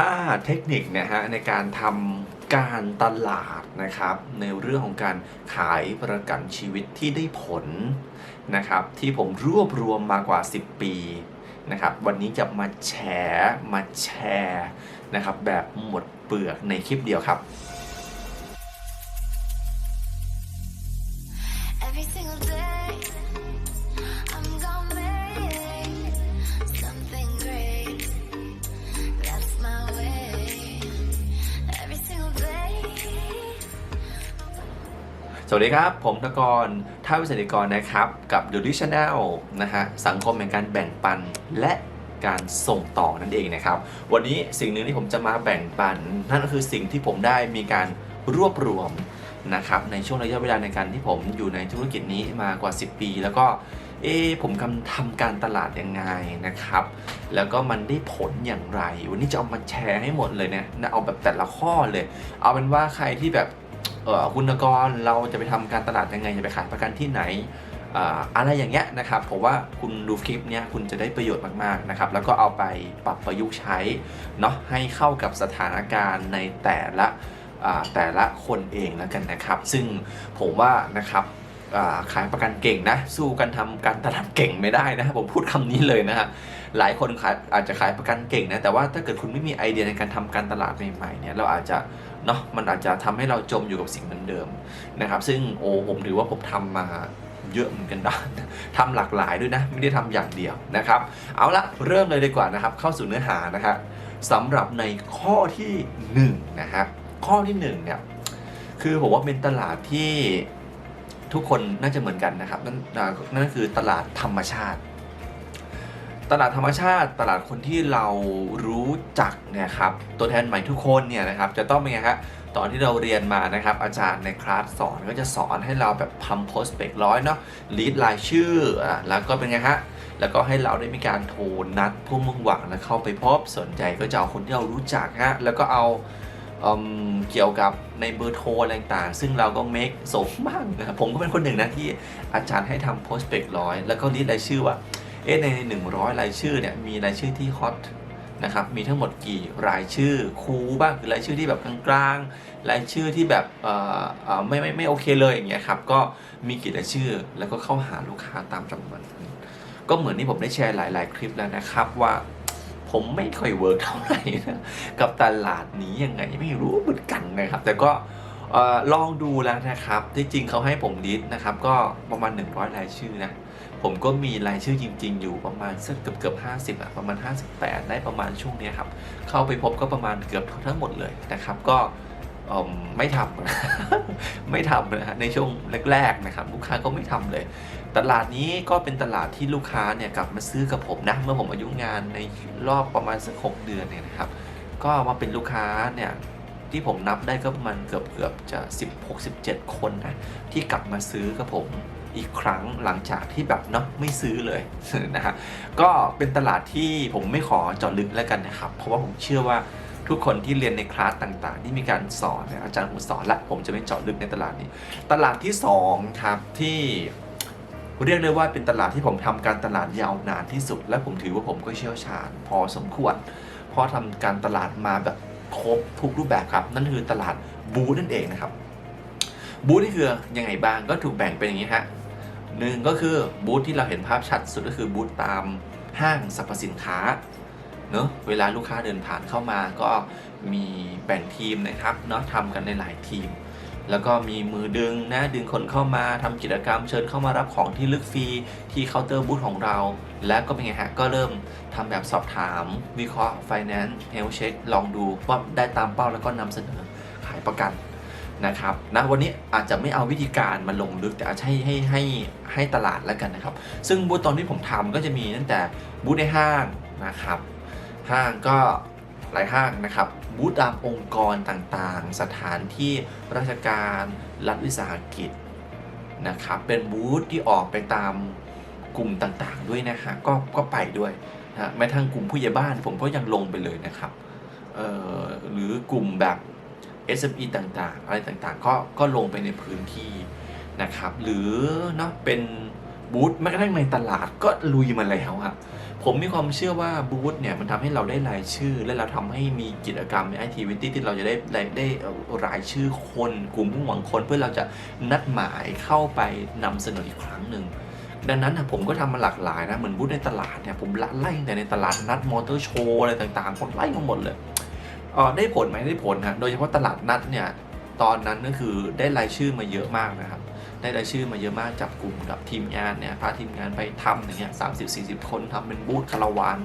5เทคนิคนะฮะในการทำการตลาดนะครับในเรื่องของการขายประกันชีวิตที่ได้ผลนะครับที่ผมรวบรวมมากว่า 10 ปีนะครับวันนี้จะมาแชร์มาแชร์นะครับแบบหมดเปลือกในคลิปเดียวครับ สวัสดีครับ ผมธกรท่าวิเศษกรนะครับ กับ The d i Channel นะฮะสังคมแห่งการแบ่งปันและการส่งต่อนั่นเองนะครับ วันนี้สิ่งหนึ่งที่ผมจะมาแบ่งปัน นั่นก็คือสิ่งที่ผมได้มีการรวบรวมนะครับในช่วงระยะเวลาในการที่ผมอยู่ในธุรกิจนี้มากว่า 10 ปี แล้วก็เอ๊ผมกำลังทำการตลาดยังไงนะครับ แล้วก็มันได้ผลอย่างไร วันนี้จะเอามาแชร์ให้หมดเลยเนี่ยเอาแบบแต่ละข้อเลย เอาเป็นว่าใครที่แบบ คุณกรเราจะไปทำการตลาดยังไงจะไปขายประกันที่ไหนอะไรอย่างเงี้ยนะครับผมว่าคุณดูคลิปเนี้ยคุณจะได้ประโยชน์มากๆนะครับแล้วก็เอาไปปรับประยุกต์ใช้เนาะให้เข้ากับสถานการณ์ในแต่ละแต่ละคนเองแล้วกันนะครับ ซึ่งผมว่านะครับขายประกันเก่งนะสู้กันทำการตลาดเก่งไม่ได้นะผมพูดคำนี้เลยนะฮะหลายคนขายอาจจะขายประกันเก่งนะแต่ว่าถ้าเกิดคุณไม่มีไอเดียในการทำการตลาดใหม่ๆเนี่ยเราอาจจะ เนาะมันอาจจะทำให้เราจมอยู่กับสิ่งเดิมๆนะครับ ซึ่งโอ้ผมถือว่าผมทำมาเยอะเหมือนกันนะทำหลากหลายด้วยนะ ไม่ได้ทำอย่างเดียวนะครับ เอาละเริ่มเลยดีกว่านะครับ เข้าสู่เนื้อหานะครับสำหรับในข้อที่1นะฮะข้อที่1เนี่ยคือผมว่าเป็นตลาดที่ทุกคนน่าจะเหมือนกันนะครับนั่นนั่นคือตลาดธรรมชาติ ตลาดธรรมชาติ ตลาดคนที่เรารู้จักเนี่ยครับตัวแทนใหม่ทุกคนเนี่ยนะครับจะต้องเป็นไงครับตอนที่เราเรียนมานะครับอาจารย์ในคลาสสอนก็จะสอนให้เราแบบทำโพสเปกร้อยเนาะลีดรายชื่ออะแล้วก็เป็นไงฮะแล้วก็ให้เราได้มีการโทรนัดผู้มุ่งหวังแล้วเข้าไปพบสนใจก็จะเอาคนที่เรารู้จักฮะแล้วก็เอาอืมเกี่ยวกับในเบอร์โทรอะไรต่างๆ ซึ่งเราก็เมคสมบ้างนะผมก็เป็นคนหนึ่งนะที่อาจารย์ให้ทำโพสเปกร้อยแล้วก็ลีดรายชื่อว่า เอ๊ะใน 100 รายชื่อเนี่ยมีรายชื่อที่ฮอตนะครับมีทั้งหมดกี่รายชื่อคูบ้างคือรายชื่อที่แบบกลางๆ รายชื่อที่แบบอ่อเอ่อไม่ไม่ไม่โอเคเลยอย่างเงี้ยครับก็มีกี่รายชื่อแล้วก็เข้าหาลูกค้าตามจำนวนก็เหมือนที่ผมได้แชร์หลาย ๆ คลิปแล้วนะครับว่าผมไม่ค่อยเวิร์กเท่าไหร่นะกับตลาดนี้ยังไงไม่รู้เหมือนกันนะครับ แต่ก็ลองดูแล้วนะครับที่จริงเขาให้ผมลิสต์นะครับ ก็ประมาณ 100 รายชื่อนะ ผมก็มีรายชื่อจริง ๆ อยู่ประมาณสักเกือบเกือบห้าสิบอะประมาณ 58 ได้ประมาณช่วงนี้ครับ เข้าไปพบก็ประมาณเกือบทั้งหมดเลยนะครับ ก็ไม่ทำไม่ทำนะฮะในช่วงแรกๆนะครับ ลูกค้าก็ไม่ทำเลย ตลาดนี้ก็เป็นตลาดที่ลูกค้าเนี่ยกลับมาซื้อกับผมนะเมื่อผมอายุงานในรอบประมาณสักหกเดือนเนี่ยนะครับ ก็มาเป็นลูกค้าเนี่ยที่ผมนับได้ก็ประมาณเกือบเกือบจะ 16-17 คนนะที่กลับมาซื้อกับผม อีกครั้งหลังจากที่แบบเนาะไม่ซื้อเลยนะฮะก็เป็นตลาดที่ผมไม่ขอเจาะลึกแล้วกันนะครับ เพราะว่าผมเชื่อว่าทุกคนที่เรียนในคลาสต่างๆ ที่มีการสอนเนี่ยอาจารย์ผมสอนละผมจะไม่เจาะลึกในตลาดนี้ ตลาดที่สองครับที่เรียกได้ว่าเป็นตลาดที่ผมทำการตลาดยาวนานที่สุด และผมถือว่าผมก็เชี่ยวชาญ พอสมควรเพราะทำการตลาดมาแบบครบทุกรูปแบบครับ นั่นคือตลาดบูธนั่นเองนะครับบูธนี่คือยังไงบ้างก็ถูกแบ่งเป็นอย่างนี้ฮะ หนึ่งก็คือบูธที่เราเห็นภาพชัดสุดก็คือบูธตามห้างสรรพสินค้าเนอะเวลาลูกค้าเดินผ่านเข้ามาก็มีแบ่งทีมนะครับเนาะทำกันในหลายทีม แล้วก็มีมือดึงนะดึงคนเข้ามาทำกิจกรรมเชิญเข้ามารับของที่ลึกฟรีที่เคาน์เตอร์บูธของเรา และก็เป็นไงฮะก็เริ่มทำแบบสอบถาม วิเคราะห์ Finance Health Check ลองดูว่าได้ตามเป้าแล้วก็นำเสนอขายประกัน นะครับนะวันนี้อาจจะไม่เอาวิธีการมาลงลึกแต่อาจจะให้ให้ให้ให้ตลาดแล้วกันนะครับ ซึ่งบูธตอนที่ผมทำก็จะมีตั้งแต่บูธในห้างนะครับ ห้างก็หลายห้างนะครับบูธตามองค์กรต่างๆ สถานที่ราชการรัฐวิสาหกิจนะครับเป็นบูธที่ออกไปตามกลุ่มต่างๆ ด้วยนะฮะก็ก็ไปด้วยนะฮะแม้ทั้งกลุ่มผู้ใหญ่บ้านผมก็ยังลงไปเลยนะครับหรือกลุ่มแบบ SME ต่างๆ อะไรต่างๆ ก็ก็ลงไปในพื้นที่นะครับ หรือเนาะเป็นบูธแม้กระทั่งในตลาดก็ลุยมาแล้วครับผมมีความเชื่อว่าบูธเนี่ยมันทำให้เราได้รายชื่อ และเราทำให้มีกิจกรรมในไอทีวิตี้ที่เราจะได้ได้ได้รายชื่อคนกลุ่มผู้หวังคนเพื่อเราจะนัดหมายเข้าไปนำเสนออีกครั้งหนึ่งดังนั้นนะผมก็ทำมาหลากหลายนะเหมือนบูธในตลาดเนี่ยผมไล่แต่ในตลาดนัดมอเตอร์โชว์อะไรต่างๆผมไล่มาหมดเลย ออได้ผลไหมได้ผลนะโดยเฉพาะตลาดนัดเนี่ยตอนนั้นก็คือได้รายชื่อมาเยอะมากนะครับ ได้รายชื่อมาเยอะมากจับกลุ่มกับทีมงานเนี่ยพาทีมงานไปทำอย่างเงี้ยสามสิบสี่สิบคนทำเป็นบูธคาราวาน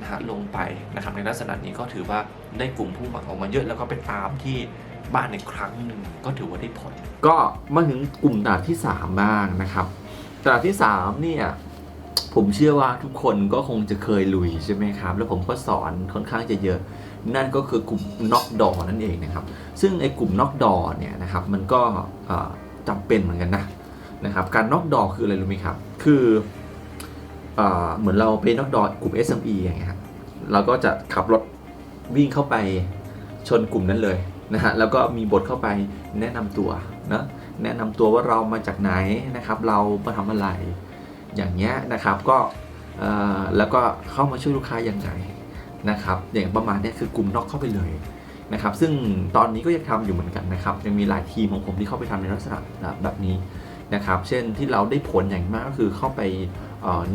นะฮะลงไปนะครับในลักษณะนี้ก็ถือว่าได้กลุ่มผู้มักออกมาเยอะแล้วก็ไปตามที่บ้านในครั้งหนึ่งก็ถือว่าได้ผล ก็มาถึงกลุ่มตลาดที่ 3 บ้างนะครับตลาดที่3เนี่ย ผมเชื่อว่าทุกคนก็คงจะเคยลุยใช่ไหมครับ แล้วผมก็สอนค่อนข้างจะเยอะ นั่นก็คือกลุ่มน็อกดอนั่นเองนะครับ ซึ่งไอ้กลุ่มน็อกดอเนี่ยนะครับ มันก็เอ่อจำเป็นเหมือนกันนะนะครับ การน็อกดอคืออะไรรู้ไหมครับ คือเอเหมือนเราไปน็อกดอกลุ่ม SME อย่างเงี้ยครับเราก็จะขับรถวิ่งเข้าไปชนกลุ่มนั้นเลยนะฮะ แล้วก็มีบทเข้าไปแนะนำตัวนะ แนะนำตัวว่าเรามาจากไหนนะครับ เรามาทำอะไร อย่างเงี้ยนะครับก็แล้วก็เข้ามาช่วยลูกค้ายังไงนะครับอย่างประมาณนี้คือกลุ่มนอกเข้าไปเลยนะครับ ซึ่งตอนนี้ก็ยังทำอยู่เหมือนกันนะครับยังมีหลายทีมของผมที่เข้าไปทำในลักษณะแบบนี้นะครับ เช่นที่เราได้ผลอย่างมากก็คือเข้าไป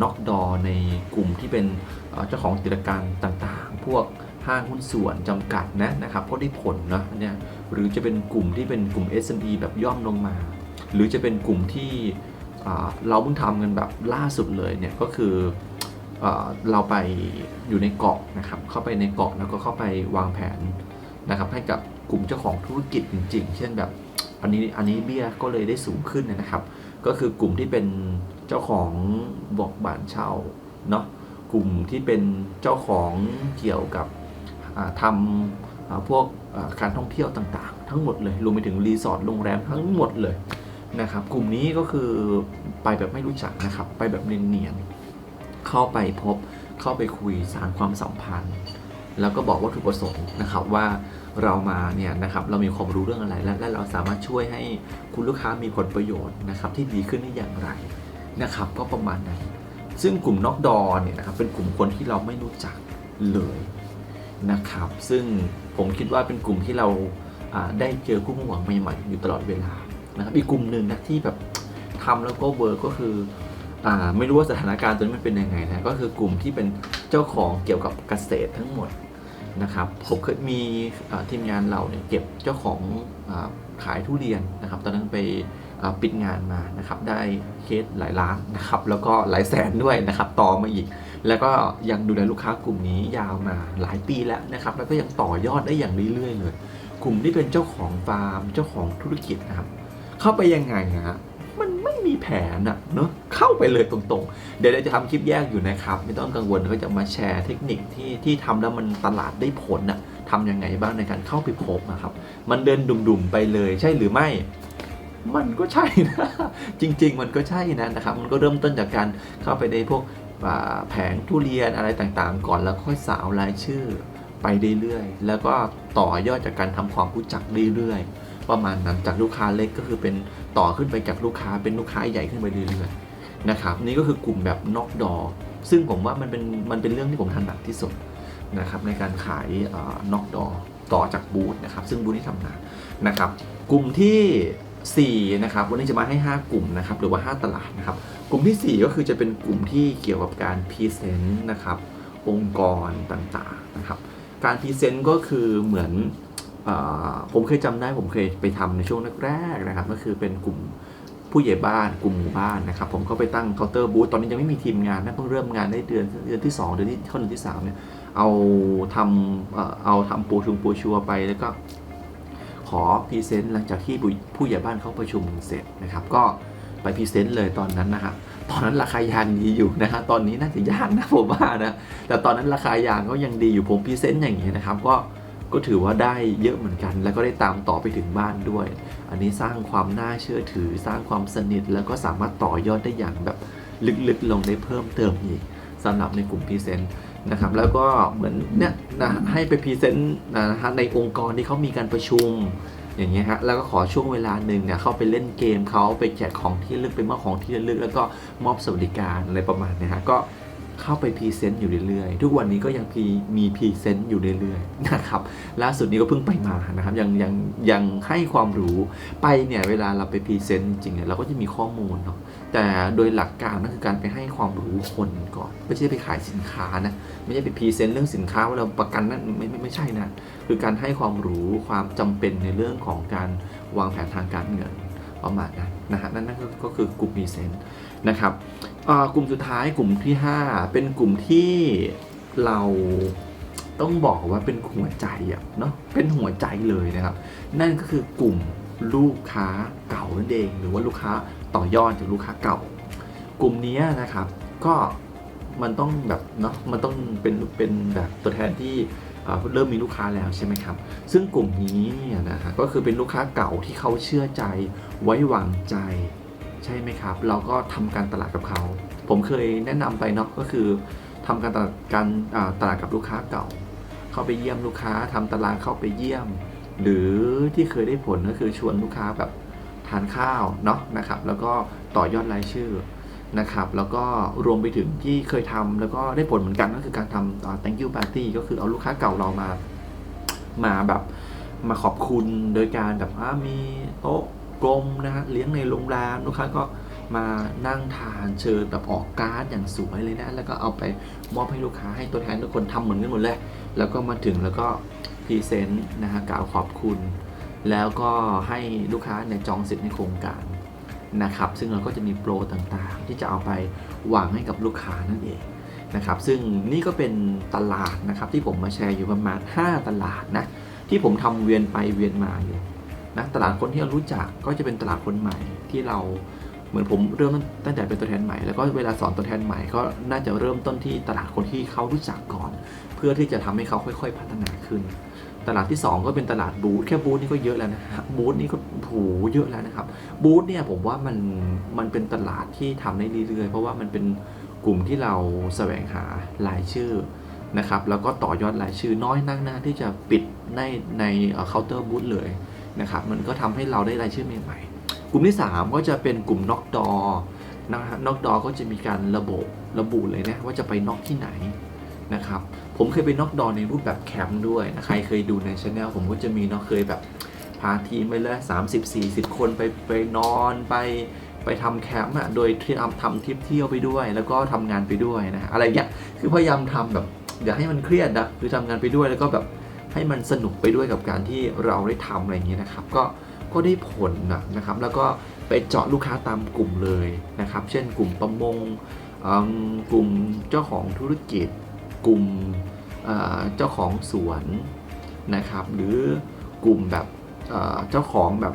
น็อกดอในกลุ่มที่เป็นเจ้าของกิจการต่างๆ พวกห้างหุ้นส่วนจำกัดนะนะครับก็ได้ผลนะเนี่ยหรือจะเป็นกลุ่มที่เป็นกลุ่ม SME แบบย่อมลงมา หรือจะเป็นกลุ่มที่ เราเพิ่งทำกันแบบล่าสุดเลยเนี่ยก็คือเราไปอยู่ในเกาะนะครับ เข้าไปในเกาะแล้วก็เข้าไปวางแผนนะครับ ให้กับกลุ่มเจ้าของธุรกิจจริง ๆ เช่นแบบอันนี้อันนี้เบี้ยก็เลยได้สูงขึ้นนะครับ ก็คือกลุ่มที่เป็นเจ้าของบอกบ้านเช่าเนาะกลุ่มที่เป็นเจ้าของเกี่ยวกับทำพวกการท่องเที่ยวต่างๆ ทั้งหมดเลยรวมไปถึงรีสอร์ทโรงแรมทั้งหมดเลย นะครับ กลุ่มนี้ก็คือไปแบบไม่รู้จักนะครับ ไปแบบเนียนๆเข้าไปพบเข้าไปคุยสารความสัมพันธ์ แล้วก็บอกวัตถุประสงค์นะครับว่าเรามาเนี่ยนะครับเรามีความรู้เรื่องอะไร และและเราสามารถช่วยให้คุณลูกค้ามีผลประโยชน์นะครับ ที่ดีขึ้นได้อย่างไรนะครับ ก็ประมาณนั้น ซึ่งกลุ่มนอกดอเนี่ยนะครับเป็นกลุ่มคนที่เราไม่รู้จักเลยนะครับ ซึ่งผมคิดว่าเป็นกลุ่มที่เราได้เจอผู้มุ่หวังใหม่ๆอยู่ตลอดเวลา นะครับอีกกลุ่มหนึ่งนะที่แบบทำแล้วก็เวิร์กก็คืออ่าไม่รู้ว่าสถานการณ์ตัวนี้มันเป็นยังไงนะก็คือกลุ่มที่เป็นเจ้าของเกี่ยวกับเกษตรทั้งหมดนะครับผมเคยมีทีมงานเราเนี่ยเก็บเจ้าของอขายทุเรียนนะครับ ตอนนั้นไปปิดงานมานะครับ ได้เคสหลายล้านนะครับ แล้วก็หลายแสนด้วยนะครับ ต่อมาอีก แล้วก็ยังดูแลลูกค้ากลุ่มนี้ยาวมาหลายปีแล้วนะครับ แล้วก็ยังต่อยอดได้อย่างเรื่อยๆเลย กลุ่มที่เป็นเจ้าของฟาร์ม เจ้าของธุรกิจนะครับ เข้าไปยังไงนะฮะมันไม่มีแผนอะเนาะเข้าไปเลยตรงๆ เดี๋ยวจะทำคลิปแยกอยู่นะครับ ไม่ต้องกังวลก็จะมาแชร์เทคนิคที่ที่ทำแล้วมันตลาดได้ผลอะทำยังไงบ้างในการเข้าไปพบนะครับ มันเดินดุ่มๆไปเลยใช่หรือไม่มันก็ใช่นะจริง ๆ มันก็ใช่นะนะครับมันก็เริ่มต้นจากการเข้าไปในพวกแผงทุเรียนอะไรต่างๆ ก่อนแล้วค่อยสาวรายชื่อไปเรื่อยๆแล้วก็ต่อยอดจากการทำความรู้จักเรื่อยๆ ประมาณนั้นจากลูกค้าเล็กก็คือเป็นต่อขึ้นไปจากลูกค้าเป็นลูกค้าใหญ่ขึ้นไปเรื่อยๆนะครับนี่ก็คือกลุ่มแบบนอกดอซึ่งผมว่ามันเป็นมันเป็นเรื่องที่ผมถนัดที่สุดนะครับในการขายนอกดอต่อจากบูธนะครับซึ่งบูธที่ทำงานนะครับกลุ่มทีสี่4นะครับวันนี้จะมาให้ 5 กลุ่มนะครับหรือว่า 5 ตลาดนะครับกลุ่มทีสี่ 4 ก็คือจะเป็นกลุ่มที่เกี่ยวกับการพรีเซนต์นะครับองค์กรต่างๆนะครับการพรีเซนต์ก็คือเหมือน ผมเคยจำได้ผมเคยไปทำในช่วงแรกๆนะครับ ก็คือเป็นกลุ่มผู้ใหญ่บ้านกลุ่มหมู่บ้านนะครับ ผมก็ไปตั้งเคาน์เตอร์บูธตอนนี้ยังไม่มีทีมงานนะเพิ่งเริ่มงานได้เดือนเดือนที่ 2 เดือนที่เข้าเดือนที่3เนี่ยเอาทำเอ่อเอาทำปูชุงปูชัวไปแล้วก็ขอพรีเซนต์หลังจากที่ผู้ผู้ใหญ่บ้านเขาประชุมเสร็จนะครับ ก็ไปพรีเซนต์เลยตอนนั้นนะฮะตอนนั้นราคายางดีอยู่นะฮะตอนนี้น่าจะยากนะผมว่านะแต่ตอนนั้นราคายางก็ยังดีอยู่ผมพรีเซนต์อย่างนี้นะครับก็ ก็ถือว่าได้เยอะเหมือนกัน แล้วก็ได้ตามต่อไปถึงบ้านด้วย อันนี้สร้างความน่าเชื่อถือ สร้างความสนิท แล้วก็สามารถต่อยอดได้อย่างแบบลึกๆลงได้เพิ่มเติมอีกสำหรับในกลุ่มพรีเซนต์นะครับแล้วก็เหมือนเนี่ยนะให้ไปพรีเซนต์นะฮะในองค์กรที่เขามีการประชุมอย่างเงี้ยฮะแล้วก็ขอช่วงเวลาหนึ่งเนี่ยเข้าไปเล่นเกมเขาไปแจกของที่ลึกไปมอบของที่ระลึก แล้วก็มอบสวัสดิการอะไรประมาณเนี้ยฮะก็ เข้าไปพรีเซนต์อยู่เรื่อยๆ ทุกวันนี้ก็ยังพรีมีพรีเซนต์อยู่เรื่อยๆนะครับล่าสุดนี้ก็เพิ่งไปมานะครับยังยังยังให้ความรู้ไปเนี่ยเวลาเราไปพรีเซนต์จริงๆเนี่ยเราก็จะมีข้อมูลเนาะแต่โดยหลักการนั่นคือการไปให้ความรู้คนก่อน ไม่ใช่ไปขายสินค้านะไม่ใช่ไปพรีเซนต์เรื่องสินค้าว่าเราประกันนั่นไม่ไม่ไม่ใช่นะคือการให้ความรู้ความจำเป็นในเรื่องของการวางแผนทางการเงินประมาณนั้นนะฮะนั่นนั่นก็คือกลุ่มมีเซนต์ นะครับกลุ่มสุดท้ายกลุ่มที่ 5 เป็นกลุ่มที่เราต้องบอกว่าเป็นหัวใจอะเนาะเป็นหัวใจเลยนะครับ นั่นก็คือกลุ่มลูกค้าเก่านั่นเอง หรือว่าลูกค้าต่อยอดจากลูกค้าเก่า กลุ่มนี้นะครับก็มันต้องแบบเนาะมันต้องเป็นเป็นแบบตัวแทนที่เริ่มมีลูกค้าแล้วใช่ไหมครับ ซึ่งกลุ่มนี้เนี่ยนะฮะก็คือเป็นลูกค้าเก่าที่เขาเชื่อใจไว้วางใจ ใช่ไหมครับ เราก็ทำการตลาดกับเขา ผมเคยแนะนำไปเนาะก็คือทำการตลาดการตลาดกับลูกค้าเก่า เข้าไปเยี่ยมลูกค้าทำตารางเข้าไปเยี่ยม หรือที่เคยได้ผลก็คือชวนลูกค้าแบบทานข้าวเนาะนะครับ แล้วก็ต่อยอดรายชื่อนะครับ แล้วก็รวมไปถึงที่เคยทำแล้วก็ได้ผลเหมือนกันก็คือการทำ thank you party ก็คือเอาลูกค้าเก่าเรามามาแบบมาขอบคุณโดยการแบบอ่ามีโต๊ะ กลมนะฮะเลี้ยงในโรงแรมลูกค้าก็มานั่งทานเชิญแบบออกการ์ดอย่างสวยเลยนะแล้วก็เอาไปมอบให้ลูกค้าให้ตัวแทนทุกคนทำเหมือนกันหมดเลย แล้วก็มาถึงแล้วก็พรีเซนต์นะฮะกล่าวขอบคุณ แล้วก็ให้ลูกค้าเนี่ยจองสิทธิ์ในโครงการนะครับ ซึ่งเราก็จะมีโปรต่างๆ ที่จะเอาไปวางให้กับลูกค้านั่นเองนะครับ ซึ่งนี่ก็เป็นตลาดนะครับที่ผมมาแชร์อยู่ประมาณ 5 ตลาดนะที่ผมทำเวียนไปเวียนมาอยู่ นะตลาดคนที่เรารู้จักก็จะเป็นตลาดคนใหม่ที่เราเหมือนผมเริ่มตั้งแต่เป็นตัวแทนใหม่แล้วก็เวลาสอนตัวแทนใหม่ก็น่าจะเริ่มต้นที่ตลาดคนที่เขารู้จักก่อน เพื่อที่จะทำให้เขาค่อย ๆ พัฒนาขึ้น ตลาดที่ 2 ก็เป็นตลาดบูธแค่บูธนี่ก็เยอะแล้วนะฮะบูธนี่ก็โหเยอะแล้วนะครับบูธเนี่ยผมว่ามันมันเป็นตลาดที่ทำได้เรื่อยๆ เพราะว่ามันเป็นกลุ่มที่เราแสวงหารายชื่อนะครับแล้วก็ต่อยอดรายชื่อน้อยนักนะที่จะปิดในในเคาน์เตอร์บูธเลย นะครับมันก็ทำให้เราได้รายชื่อใหม่ๆ กลุ่มที่ 3 ก็จะเป็นกลุ่มน็อกดอนะฮะน็อกดอก็จะมีการระบบระบุเลยนะว่าจะไปน็อกที่ไหนนะครับผมเคยไปน็อกดอในรูปแบบแคมป์ด้วยนะใครเคยดูในช anel ผมก็จะมีเนาะเคยแบบพาทีมไปเลย30 40คนไปไปนอนไปไปทำแคมป์อะโดยที่ทำทริปเที่ยวไปด้วย แล้วก็ทำงานไปด้วยนะฮะอะไรเงี้ยคือพยายามทำแบบอย่าให้มันเครียดนะคือทำงานไปด้วยแล้วก็แบบ ให้มันสนุกไปด้วยกับการที่เราได้ทำอะไรอย่างเงี้ยนะครับ ก็ก็ได้ผลนะครับ แล้วก็ไปเจาะลูกค้าตามกลุ่มเลยนะครับ เช่นกลุ่มประมงกลุ่มเจ้าของธุรกิจ กลุ่มเจ้าของสวนนะครับ หรือกลุ่มแบบเจ้าของแบบ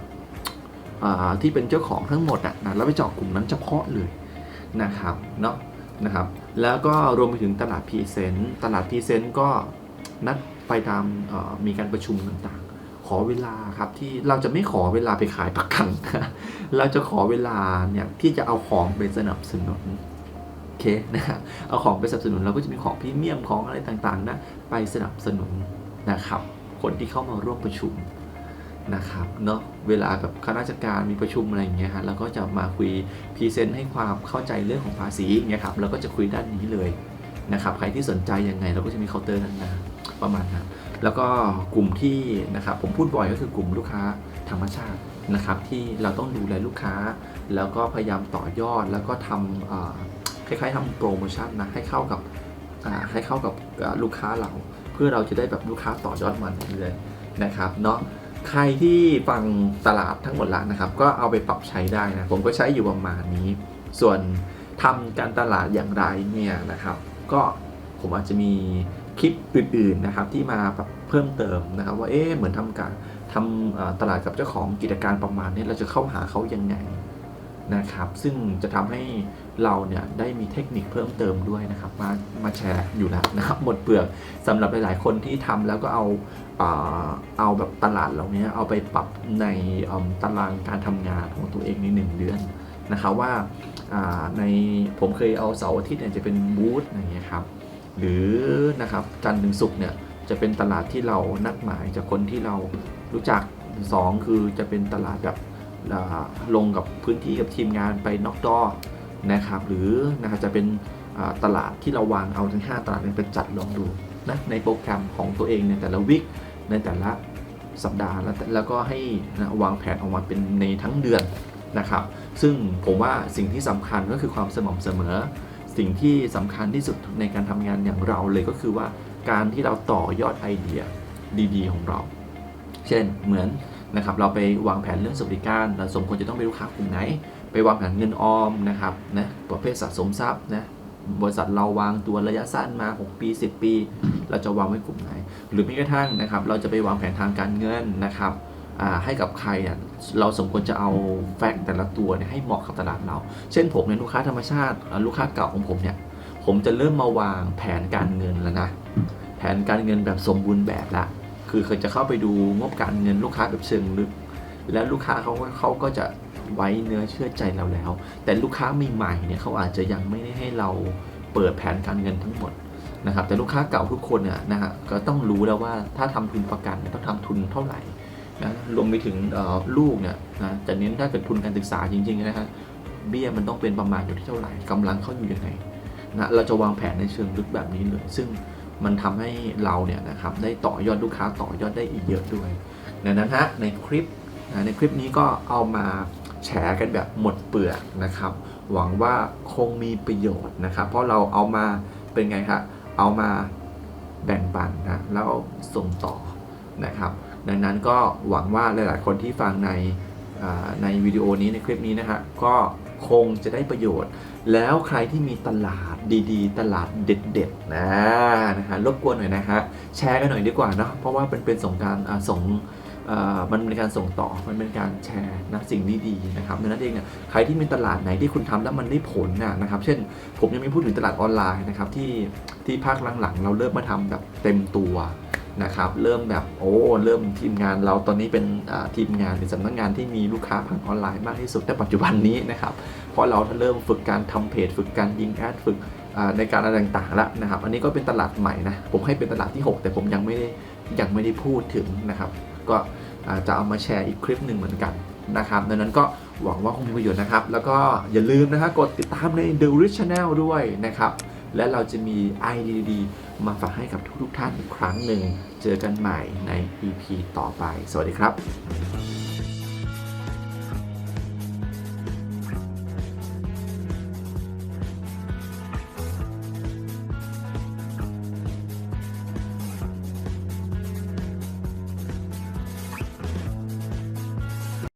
ที่เป็นเจ้าของทั้งหมดอะนะแล้วไปเจาะกลุ่มนั้นเฉพาะเลยนะครับเนาะนะครับ แล้วก็รวมไปถึงตลาดพรีเซนต์ตลาดพรีเซนต์ก็นัด ไปตามมีการประชุมต่างๆ ขอเวลาครับที่เราจะไม่ขอเวลาไปขายประกันเราจะขอเวลาเนี่ยที่จะเอาของไปสนับสนุนโอเคนะฮะเอาของไปสนับสนุนเราก็จะมีของพรีเมียมของอะไรต่างๆนะไปสนับสนุนนะครับ คนที่เข้ามาร่วมประชุมนะครับเนาะเวลาแบบข้าราชการมีประชุมอะไรอย่างเงี้ยฮะเราก็จะมาคุยพรีเซนต์ให้ความเข้าใจเรื่องของภาษีอย่างเงี้ยครับเราก็จะคุยด้านนี้เลยนะครับใครที่สนใจยังไงเราก็จะมีเคาน์เตอร์นั้นนะ ประมาณนั้นแล้วก็กลุ่มที่นะครับผมพูดบ่อยก็คือกลุ่มลูกค้าธรรมชาตินะครับ ที่เราต้องดูแลลูกค้า แล้วก็พยายามต่อยอดแล้วก็ทำคล้ายๆทำโปรโมชั่นนะให้เข้ากับให้เข้ากับลูกค้าเราเพื่อเราจะได้แบบลูกค้าต่อยอดมันเรื่อยๆนะครับเนาะใครที่ฟังตลาดทั้งหมดแล้วนะครับ ก็เอาไปปรับใช้ได้นะผมก็ใช้อยู่ประมาณนี้ ส่วนทำการตลาดอย่างไรเนี่ยนะครับ ก็ผมอาจจะมี คลิปอื่นๆนะครับที่มาแบบเพิ่มเติมนะครับว่าเอ๊ะเหมือนทำการทำตลาดกับเจ้าของกิจการประมาณนี้เราจะเข้าหาเขายังไงนะครับ ซึ่งจะทำให้เราเนี่ยได้มีเทคนิคเพิ่มเติมด้วยนะครับ มามาแชร์อยู่แล้วนะครับหมดเปลือกสำหรับหลาย ๆ คนที่ทำแล้วก็เอาเอ่อเอาแบบตลาดเหล่านี้เอาไปปรับในตารางการทำงานของตัวเองในหนึ่งเดือนนะครับว่าอ่าในผมเคยเอาเสาร์อาทิตย์เนี่ยจะเป็นบูธอย่างเงี้ยครับ หรือนะครับจันทร์ถึงศุกร์เนี่ยจะเป็นตลาดที่เรานัดหมายจากคนที่เรารู้จักสองคือจะเป็นตลาดแบบลงกับพื้นที่กับทีมงานไปนอกดอนะครับหรือนะครับจะเป็นตลาดที่เราวางเอาทั้ง 5 ตลาดนี่ยไปจัดลองดูนะในโปรแกรมของตัวเองในแต่ละวิคในแต่ละสัปดาห์แล้วแล้วก็ให้นะวางแผนออกมาเป็นในทั้งเดือนนะครับ ซึ่งผมว่าสิ่งที่สำคัญก็คือความสม่ำเสมอ สิ่งที่สำคัญที่สุดในการทำงานอย่างเราเลยก็คือว่าการที่เราต่อยอดไอเดียดีๆ ของเรา เช่นเหมือนนะครับเราไปวางแผนเรื่องสวัสดิการเราสมควรจะต้องเป็นลูกค้ากลุ่มไหน ไปวางแผนเงินออมนะครับนะประเภทสะสมทรัพย์นะบริษัทเราวางตัวระยะสั้นมา 6 ปี 10 ปี เราจะวางไว้กลุ่มไหน หรือแม้กระทั่งนะครับ เราจะไปวางแผนทางการเงินนะครับอ่าให้กับใครอะ เราสมควรจะเอาแฟกต์แต่ละตัวเนี่ยให้เหมาะกับตลาดเรา เช่นผมเนี่ยลูกค้าธรรมชาติ ลูกค้าเก่าของผมเนี่ย ผมจะเริ่มมาวางแผนการเงินแล้วนะ แผนการเงินแบบสมบูรณ์แบบละ คือเคยจะเข้าไปดูงบการเงินลูกค้าแบบเชิงลึก แล้วลูกค้าเขาก็เขาก็จะไว้เนื้อเชื่อใจเราแล้ว แต่ลูกค้าใหม่ๆเนี่ยเขาอาจจะยังไม่ได้ให้เราเปิดแผนการเงินทั้งหมดนะครับแต่ลูกค้าเก่าทุกคนเนี่ยนะฮะก็ต้องรู้แล้วว่าถ้าทำทุนประกันต้องทำทุนเท่าไหร่ นะรวมไปถึงลูกเนี่ยนะจะเน้นถ้าเกิดทุนการศึกษาจริงๆนะฮะเบี้ยมันต้องเป็นประมาณอยู่ที่เท่าไหร่กำลังเขาอยู่ยังไงนะเราจะวางแผนในเชิงลึกแบบนี้เลยซึ่งมันทำให้เราเนี่ยนะครับได้ต่อยอดลูกค้าต่อยอดได้อีกเยอะด้วยดังนั้นฮะในคลิปนะในคลิปนี้ก็เอามาแชร์กันแบบหมดเปลือกนะครับ หวังว่าคงมีประโยชน์นะครับ เพราะเราเอามาเป็นไงครับเอามาแบ่งปันนะแล้วส่งต่อนะครับ ดังนั้นก็หวังว่าหลายๆ คนที่ฟังในในวิดีโอนี้ในคลิปนี้นะฮะก็คงจะได้ประโยชน์ แล้วใครที่มีตลาดดีๆ ตลาดเด็ดๆนะนะฮะรบกวนหน่อยนะฮะแชร์กันหน่อยดีกว่าเนาะเพราะว่าเป็นเป็นส่งการส่งมันเป็นการส่งต่อ มันเป็นการแชร์นะสิ่งดีๆนะครับดังนั้นเองเนี่ยใครที่มีตลาดไหนที่คุณทำแล้วมันได้ผลนะนะครับ เช่น ผมยังไม่พูดถึงตลาดออนไลน์นะครับที่ที่ภาคหลังๆ เราเริ่มมาทำแบบเต็มตัว นะครับเริ่มแบบโอ้เริ่มทีมงานเราตอนนี้เป็นทีมงานหรือสำนักงานที่มีลูกค้าผ่านออนไลน์มากที่สุดในปัจจุบันนี้นะครับเพราะเราเริ่มฝึกการทำเพจ ฝึกการยิงแอดฝึกในการอะไรต่างๆแล้วนะครับ อันนี้ก็เป็นตลาดใหม่นะผมให้เป็นตลาดที่ 6 แต่ผมยังไม่ได้ยังไม่ได้พูดถึงนะครับ ก็จะเอามาแชร์อีกคลิปหนึ่งเหมือนกันนะครับดังนั้นก็หวังว่าคงมีประโยชน์นะครับ แล้วก็อย่าลืมนะครับกดติดตามใน The Rich Channel ด้วยนะครับ และเราจะมีไอเดียดีๆ มาฝากให้กับทุกๆท่านอีกครั้งหนึ่ง เจอกันใหม่ใน EP ต่อไป สวัสดีครับ